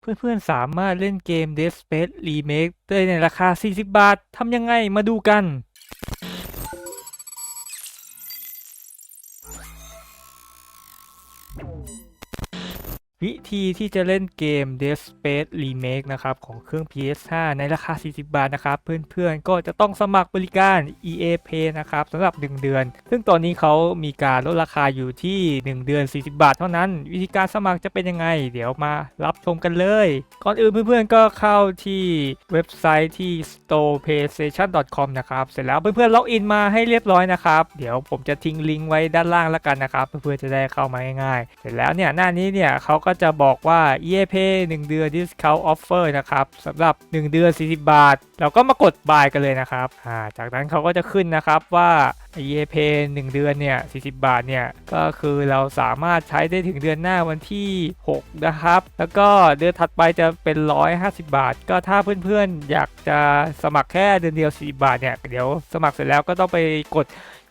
เพื่อนๆ สามารถเล่นเกม Dead Space Remake ได้ในราคา 40 บาท ทำยังไงมาดูกัน วิธีที่จะเล่นเกม Dead Space Remake นะครับ ของเครื่อง PS5 ในราคา 40 บาทนะครับ เพื่อนๆ ก็จะต้องสมัครบริการ EA Play นะครับสำหรับ 1 เดือน ซึ่งตอนนี้เขามีการลดราคาอยู่ที่ 1 เดือน 40 บาทเท่านั้น วิธีการสมัครจะเป็นยังไง เดี๋ยวมารับชมกันเลย ก่อนอื่นเพื่อนๆ ก็เข้าที่เว็บไซต์ที่ storeplaystation.com นะครับ เสร็จแล้วเพื่อนๆ ล็อกอินมาให้เรียบร้อยนะครับ เดี๋ยวผมจะทิ้งลิงก์ไว้ด้านล่างแล้วกันนะครับ เพื่อนๆ จะได้เข้ามาง่ายๆ เสร็จแล้วเนี่ยหน้านี้เนี่ยเขาก็็จะบอกว่า EA Pay 1เดือน Discount Offer นะครับสำหรับ 1 เดือน 40 บาท เราก็มากด buy กันเลยนะครับอ่าจากนั้นเขาก็จะขึ้นนะครับว่า EA Pay 1เดือนเนี่ย 40 บาทเนี่ย ก็คือเราสามารถใช้ได้ถึงเดือนหน้าวันที่ 6 นะครับ แล้วก็เดือนถัดไปจะเป็น 150 บาท ก็ถ้าเพื่อนๆ อยากจะสมัครแค่เดือนเดียว 40 บาทเนี่ย เดี๋ยวสมัครเสร็จแล้วก็ต้องไปกด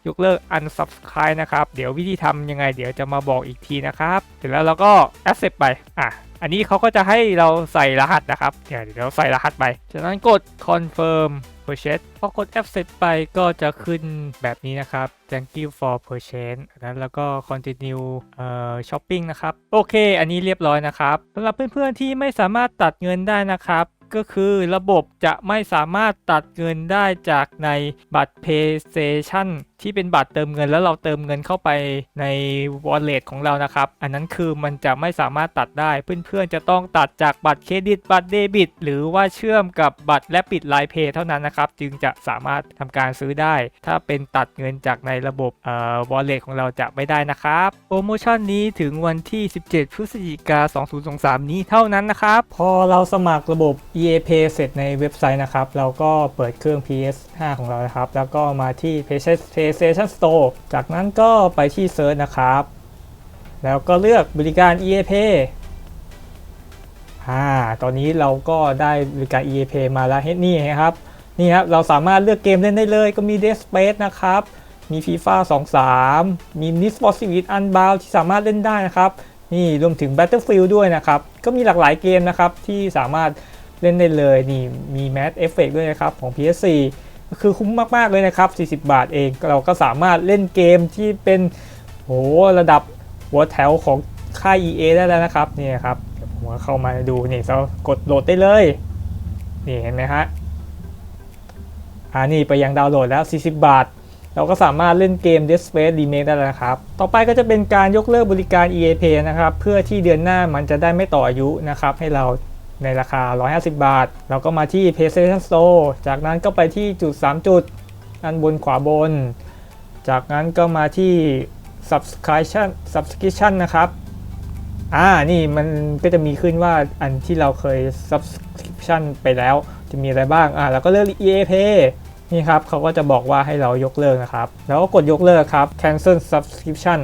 ยกเลิก unsubscribe นะครับ เดี๋ยววิธีทำยังไงเดี๋ยวจะมาบอกอีกทีนะครับเสร็จแล้วเราก็ accept ไปอะอันนี้เขาก็จะให้เราใส่รหัสนะครับ เดี๋ยวเราใส่รหัสไป จากนั้นกด confirm purchase พอกด accept ไปก็จะขึ้นแบบนี้นะครับ thank you for purchase นั้นแล้วก็ continue เอ่อ shopping นะครับ โอเค อันนี้เรียบร้อยนะครับสำหรับเพื่อนๆที่ไม่สามารถตัดเงินได้นะครับ ก็คือระบบจะไม่สามารถตัดเงินได้จากในบัตร PlayStation ที่เป็นบัตรเติมเงินแล้วเราเติมเงินเข้าไปใน Wallet ของเรานะครับ อันนั้นคือมันจะไม่สามารถตัดได้ เพื่อนๆ จะต้องตัดจากบัตรเครดิตบัตรเดบิต หรือว่าเชื่อมกับบัตรและปิดไลน์เพย์เท่านั้นนะครับ จึงจะสามารถทำการซื้อได้ ถ้าเป็นตัดเงินจากในระบบเอ่อ Wallet ของเราจะไม่ได้นะครับ โปรโมชั่นนี้ถึงวันที่ 17 พฤศจิกา 2023 นี้เท่านั้นนะครับ พอเราสมัครระบบ EA Pay เสร็จในเว็บไซต์นะครับ เราก็เปิดเครื่อง PS5 ของเรานะครับ แล้วก็มาที่ PlayStation Store จากนั้นก็ไปที่ Search นะครับ แล้วก็เลือกบริการ EA Pay อ่า ตอนนี้เราก็ได้บริการ EA Pay มาแล้วเฮ้นี่ครับ นี่ครับ เราสามารถเลือกเกมเล่นได้เลย ก็มี Dead Space นะครับ มี FIFA 23 มี Need for Speed Unbound ที่สามารถเล่นได้นะครับ นี่รวมถึง Battlefield ด้วยนะครับ ก็มีหลากหลายเกมนะครับที่สามารถเล่นได้เลย นี่มี Mass Effect ด้วยนะครับของ PS4 คือคุ้มมาก ๆ เลยนะครับ 40 บาทเองเราก็สามารถเล่นเกมที่เป็นโหระดับหัวแถวของค่าย EA ได้แล้วนะครับนี่ครับเดี๋ยวผมก็เข้ามาดูนี่เรากดโหลดได้เลยนี่เห็นไหมฮะอ่านี่ไปยังดาวน์โหลดแล้ว 40 บาท เราก็สามารถเล่นเกม Dead Space Remake ได้แล้วครับ ต่อไปก็จะเป็นการยกเลิกบริการ EA Play นะครับ เพื่อที่เดือนหน้ามันจะได้ไม่ต่ออายุนะครับ ให้เรา ในราคา 150 บาท เราก็มาที่ PlayStation Store จากนั้นก็ไปที่จุด 3 จุดอันบนขวาบน จากนั้นก็มาที่ subscription subscription นะครับ อ่า นี่มันก็จะมีขึ้นว่าอันที่เราเคย subscription ไปแล้ว จะมีอะไรบ้าง อ่าแล้วก็เลือก EA Pay นี่ครับเขาก็จะบอกว่าให้เรายกเลิกนะครับ แล้วก็กดยกเลิกครับ cancel subscription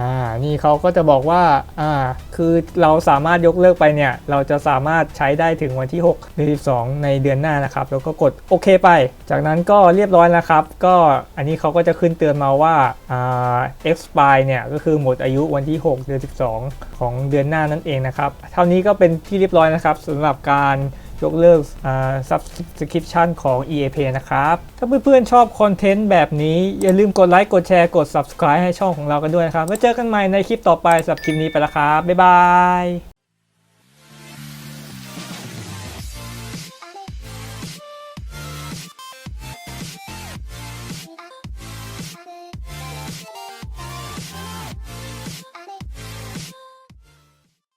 อ่านี่เขาก็จะบอกว่าอ่าคือเราสามารถยกเลิกไปเนี่ย เราจะสามารถใช้ได้ถึงวันที่6เดือน12 ในเดือนหน้านะครับ แล้วก็กดโอเคไป จากนั้นก็เรียบร้อยนะครับ ก็อันนี้เขาก็จะขึ้นเตือนมาว่าอ่า expire เนี่ยก็คือหมดอายุวันที่ 6 เดือน 12 ของเดือนหน้านั่นเองนะครับ เท่านี้ก็เป็นที่เรียบร้อยนะครับสำหรับการ ยกเลิก subscription ของ EA Play นะครับ ถ้าเพื่อนๆชอบคอนเทนต์แบบนี้ อย่าลืมกดไลค์ กดแชร์ กด subscribe ให้ช่องของเรากันด้วยนะครับ แล้วเจอกันใหม่ในคลิปต่อไปสำหรับคลิปนี้ไปแล้วครับ บ๊ายบาย